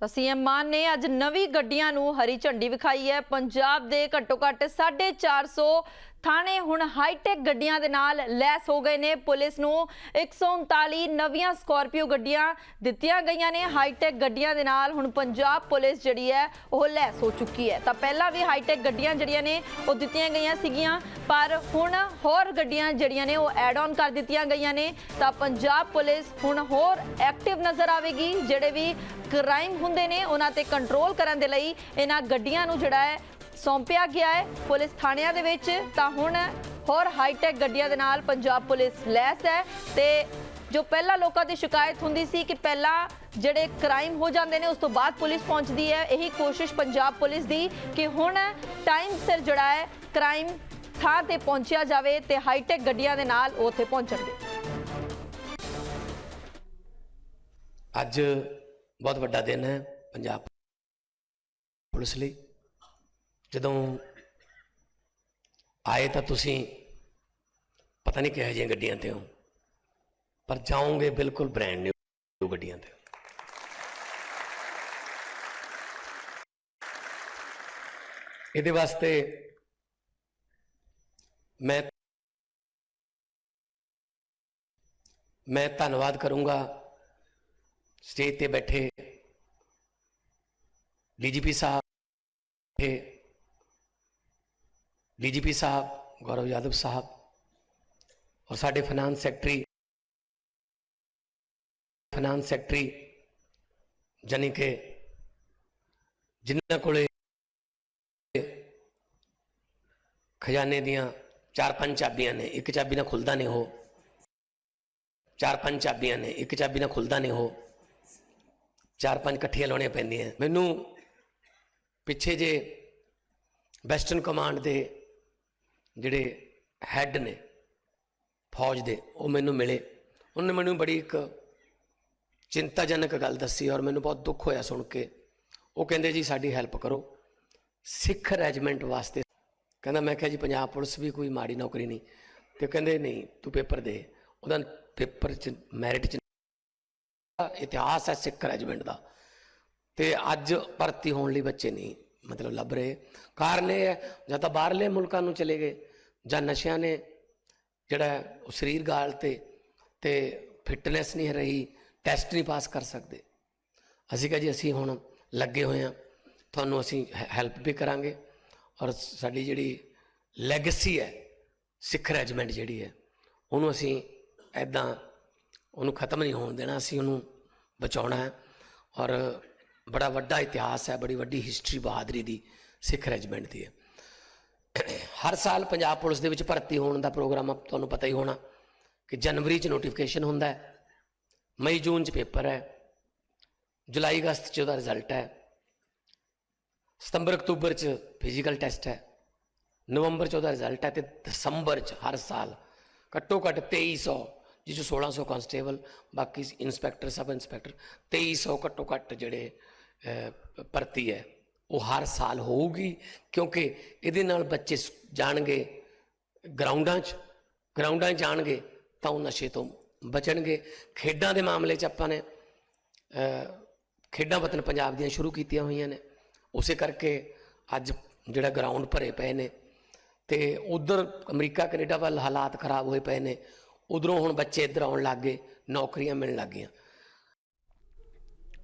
ਤਾਂ ਸੀਐਮ ਮਾਨ ਨੇ ਅੱਜ ਨਵੀਂ ਗੱਡੀਆਂ ਨੂੰ ਹਰੀ ਝੰਡੀ ਵਿਖਾਈ ਹੈ। ਪੰਜਾਬ ਦੇ ਘੱਟੋ ਘੱਟ 450 ਥਾਣੇ ਹੁਣ ਹਾਈਟੈਕ ਗੱਡੀਆਂ ਦੇ ਨਾਲ ਲੈਸ ਹੋ ਗਏ ਨੇ। ਪੁਲਿਸ ਨੂੰ 139 ਨਵੀਆਂ ਸਕਾਰਪੀਓ ਗੱਡੀਆਂ ਦਿੱਤੀਆਂ ਗਈਆਂ ਨੇ। ਹਾਈਟੈਕ ਗੱਡੀਆਂ ਦੇ ਨਾਲ ਹੁਣ ਪੰਜਾਬ ਪੁਲਿਸ ਜਿਹੜੀ ਹੈ, ਉਹ ਲੈਸ ਹੋ ਚੁੱਕੀ ਹੈ। ਤਾਂ ਪਹਿਲਾਂ ਵੀ ਹਾਈਟੈਕ ਗੱਡੀਆਂ ਜਿਹੜੀਆਂ ਨੇ, ਉਹ ਦਿੱਤੀਆਂ ਗਈਆਂ ਸੀਗੀਆਂ। ਪਰ ਹੁਣ ਹੋਰ ਗੱਡੀਆਂ ਜਿਹੜੀਆਂ ਨੇ, ਉਹ ਐਡ ਆਨ ਕਰ ਦਿੱਤੀਆਂ ਗਈਆਂ ਨੇ। ਤਾਂ ਪੰਜਾਬ ਪੁਲਿਸ ਹੁਣ ਹੋਰ ਐਕਟਿਵ ਨਜ਼ਰ ਆਵੇਗੀ। ਜਿਹੜੇ ਵੀ ਕ੍ਰਾਈਮ ਹੁੰਦੇ ਨੇ, ਉਹਨਾਂ ਤੇ ਕੰਟਰੋਲ ਕਰਨ ਦੇ ਲਈ ਇਹਨਾਂ ਗੱਡੀਆਂ ਨੂੰ ਜਿਹੜਾ ਹੈ ਸੌਂਪਿਆ ਗਿਆ ਹੈ ਪੁਲਿਸ ਥਾਣਿਆਂ ਦੇ ਵਿੱਚ, ਤਾਂ ਹੁਣ ਹੋਰ ਹਾਈਟੈਕ ਗੱਡੀਆਂ ਦੇ ਨਾਲ ਪੰਜਾਬ ਪੁਲਿਸ ਲੈਸ ਹੈ ਤੇ ਜੋ ਪਹਿਲਾਂ ਲੋਕਾਂ ਦੀ ਸ਼ਿਕਾਇਤ ਹੁੰਦੀ ਸੀ ਕਿ ਪਹਿਲਾਂ ਜਿਹੜੇ ਕ੍ਰਾਈਮ ਹੋ ਜਾਂਦੇ ਨੇ, ਉਸ ਤੋਂ ਬਾਅਦ ਪੁਲਿਸ ਪਹੁੰਚਦੀ ਹੈ, ਇਹੀ ਕੋਸ਼ਿਸ਼ ਪੰਜਾਬ ਪੁਲਿਸ ਦੀ ਕਿ ਹੁਣ ਟਾਈਮ ਸਿਰ ਜਿਹੜਾ ਹੈ ਕ੍ਰਾਈਮ ਥਾਂ ਤੇ ਪਹੁੰਚਿਆ ਜਾਵੇ ਤੇ ਹਾਈਟੈਕ ਗੱਡੀਆਂ ਦੇ ਨਾਲ ਉਹ ਉੱਥੇ ਪਹੁੰਚਣਗੇ ਅੱਜ ਬਹੁਤ ਵੱਡਾ ਦਿਨ ਹੈ ਪੰਜਾਬ ਪੁਲਿਸ ਲਈ। ਜਦੋਂ ਆਏ ਤਾਂ ਤੁਸੀਂ ਪਤਾ ਨਹੀਂ ਕਿਹੋ ਜਿਹੀਆਂ ਗੱਡੀਆਂ ਤੇ ਹੋ, ਪਰ ਜਾਓਗੇ ਬਿਲਕੁਲ ਬ੍ਰਾਂਡ ਨਿਊ ਗੱਡੀਆਂ ਤੇ। ਇਹਦੇ ਵਾਸਤੇ ਮੈਂ ਮੈਂ ਧੰਨਵਾਦ ਕਰੂੰਗਾ ਸਟੇਜ ਤੇ ਬੈਠੇ ਡੀਜੀਪੀ ਸਾਹਿਬ ਬੈਠੇ ਡੀਜੀਪੀ ਸਾਹਿਬ, ਗੌਰਵ ਯਾਦਵ ਸਾਹਿਬ ਔਰ ਸਾਡੇ ਫਾਈਨਾਂਸ ਸੈਕਟਰੀ ਫਾਈਨਾਂਸ ਸੈਕਟਰੀ ਜਾਨੀ ਕਿ ਜਿਨ੍ਹਾਂ ਕੋਲੇ ਖਜ਼ਾਨੇ ਦੀਆਂ ਚਾਰ ਪੰਜ ਚਾਬੀਆਂ ਨੇ, ਇੱਕ ਚਾਬੀ ਨਾਲ ਖੁੱਲਦਾ ਨਹੀਂ ਉਹ। ਚਾਰ ਪੰਜ ਚਾਬੀਆਂ ਨੇ, ਇੱਕ ਚਾਬੀ ਨਾਲ ਖੁੱਲਦਾ ਨਹੀਂ ਉਹ। ਚਾਰ ਪੰਜ ਇਕੱਠੀਆਂ ਲਾਉਣੀਆਂ ਪੈਂਦੀਆਂ। ਮੈਨੂੰ ਪਿੱਛੇ ਜੇ ਵੈਸਟਰਨ ਕਮਾਂਡ ਦੇ ਜਿਹੜੇ ਹੈੱਡ ਨੇ ਫੌਜ ਦੇ, ਉਹ ਮੈਨੂੰ ਮਿਲੇ। ਉਹਨੇ ਮੈਨੂੰ ਬੜੀ ਇੱਕ ਚਿੰਤਾਜਨਕ ਗੱਲ ਦੱਸੀ ਔਰ ਮੈਨੂੰ ਬਹੁਤ ਦੁੱਖ ਹੋਇਆ ਸੁਣ ਕੇ। ਉਹ ਕਹਿੰਦੇ, ਜੀ, ਸਾਡੀ ਹੈਲਪ ਕਰੋ। ਸਿੱਖ ਰੈਜੀਮੈਂਟ ਵਾਸਤੇ ਕਹਿੰਦਾ, ਮੈਂ ਕਿਹਾ ਜੀ, ਪੰਜਾਬ ਪੁਲਿਸ ਵੀ ਕੋਈ ਮਾੜੀ ਨੌਕਰੀ ਨਹੀਂ। ਤੇ ਕਹਿੰਦੇ, ਨਹੀਂ, ਤੂੰ ਪੇਪਰ ਦੇ। ਉਹਦਾ ਪੇਪਰ ਚ ਮੈਰਿਟ ਚ ਇਤਿਹਾਸ ਹੈ ਸਿੱਖ ਰੈਜੀਮੈਂਟ ਦਾ। ਤੇ ਅੱਜ ਭਰਤੀ ਹੋਣ ਲਈ ਬੱਚੇ ਨਹੀਂ। ਮਤਲਬ ਲੱਭ ਰਹੇ। ਕਾਰਨ ਇਹ ਹੈ, ਜਾਂ ਤਾਂ ਬਾਹਰਲੇ ਮੁਲਕਾਂ ਨੂੰ ਚਲੇ ਗਏ, ਜਾਂ ਨਸ਼ਿਆਂ ਨੇ ਜਿਹੜਾ ਉਹ ਸਰੀਰ ਗਾਲ ਤੇ ਤੇ ਫਿਟਨੈਸ ਨਹੀਂ ਰਹੀ, ਟੈਸਟ ਨਹੀਂ ਪਾਸ ਕਰ ਸਕਦੇ। ਅਸੀਂ ਕਿਹਾ ਜੀ, ਅਸੀਂ ਹੁਣ ਲੱਗੇ ਹੋਏ ਹਾਂ, ਤੁਹਾਨੂੰ ਅਸੀਂ ਹੈਲਪ ਵੀ ਕਰਾਂਗੇ। ਔਰ ਸਾਡੀ ਜਿਹੜੀ ਲੈਗੇਸੀ ਹੈ, ਸਿੱਖ ਰੈਜੀਮੈਂਟ ਜਿਹੜੀ ਹੈ, ਉਹਨੂੰ ਅਸੀਂ ਐਦਾਂ ਉਹਨੂੰ ਖਤਮ ਨਹੀਂ ਹੋਣ ਦੇਣਾ, ਅਸੀਂ ਉਹਨੂੰ ਬਚਾਉਣਾ ਹੈ। ਔਰ ਬੜਾ ਵੱਡਾ ਇਤਿਹਾਸ ਹੈ, ਬੜੀ ਵੱਡੀ ਹਿਸਟਰੀ ਬਹਾਦਰੀ ਦੀ ਸਿੱਖ ਰੈਜੀਮੈਂਟ ਦੀ ਹੈ। ਹਰ ਸਾਲ ਪੰਜਾਬ ਪੁਲਿਸ ਦੇ ਵਿੱਚ ਭਰਤੀ ਹੋਣ ਦਾ ਪ੍ਰੋਗਰਾਮ ਤੁਹਾਨੂੰ ਪਤਾ ਹੀ ਹੋਣਾ ਕਿ ਜਨਵਰੀ 'ਚ ਨੋਟੀਫਿਕੇਸ਼ਨ ਹੁੰਦਾ ਹੈ, ਮਈ ਜੂਨ 'ਚ ਪੇਪਰ ਹੈ, ਜੁਲਾਈ ਅਗਸਤ 'ਚ ਉਹਦਾ ਰਿਜ਼ਲਟ ਹੈ, ਸਤੰਬਰ ਅਕਤੂਬਰ 'ਚ ਫਿਜ਼ੀਕਲ ਟੈਸਟ ਹੈ, ਨਵੰਬਰ 'ਚ ਉਹਦਾ ਰਿਜ਼ਲਟ ਹੈ ਤੇ ਦਸੰਬਰ 'ਚ ਹਰ ਸਾਲ ਘੱਟੋ ਘੱਟ 2300 ਜਿਸ 'ਚ 1600 ਕਾਂਸਟੇਬਲ ਬਾਕੀ ਇਨਸਪੈਕਟਰ ਸਬ ਇਨਸਪੈਕਟਰ 2300 ਘੱਟੋ ਘੱਟ ਜਿਹੜੇ ਭਰਤੀ ਹੈ। ਉਹ ਹਰ ਸਾਲ ਹੋਊਗੀ ਕਿਉਂਕਿ ਇਹਦੇ ਨਾਲ ਬੱਚੇ ਸ- ਜਾਣਗੇ ਗਰਾਊਂਡਾਂ 'ਚ। ਗਰਾਊਂਡਾਂ 'ਚ ਜਾਣਗੇ ਤਾਂ ਉਹ ਨਸ਼ੇ ਤੋਂ ਬਚਣਗੇ। ਖੇਡਾਂ ਦੇ ਮਾਮਲੇ 'ਚ ਆਪਾਂ ਨੇ ਖੇਡਾਂ ਵਤਨ ਪੰਜਾਬ ਦੀਆਂ ਸ਼ੁਰੂ ਕੀਤੀਆਂ ਹੋਈਆਂ ਨੇ। ਉਸੇ ਕਰਕੇ ਅੱਜ ਜਿਹੜਾ ਗਰਾਊਂਡ ਭਰੇ ਪਏ ਨੇ ਤੇ ਉਧਰ ਅਮਰੀਕਾ, ਕੈਨੇਡਾ ਵੱਲ ਹਾਲਾਤ ਖਰਾਬ ਹੋਏ ਪਏ ਨੇ। ਉਧਰੋਂ ਹੁਣ ਬੱਚੇ ਇੱਧਰ ਆਉਣ ਲੱਗ ਗਏ, ਨੌਕਰੀਆਂ ਮਿਲਣ ਲੱਗ ਗਈਆਂ।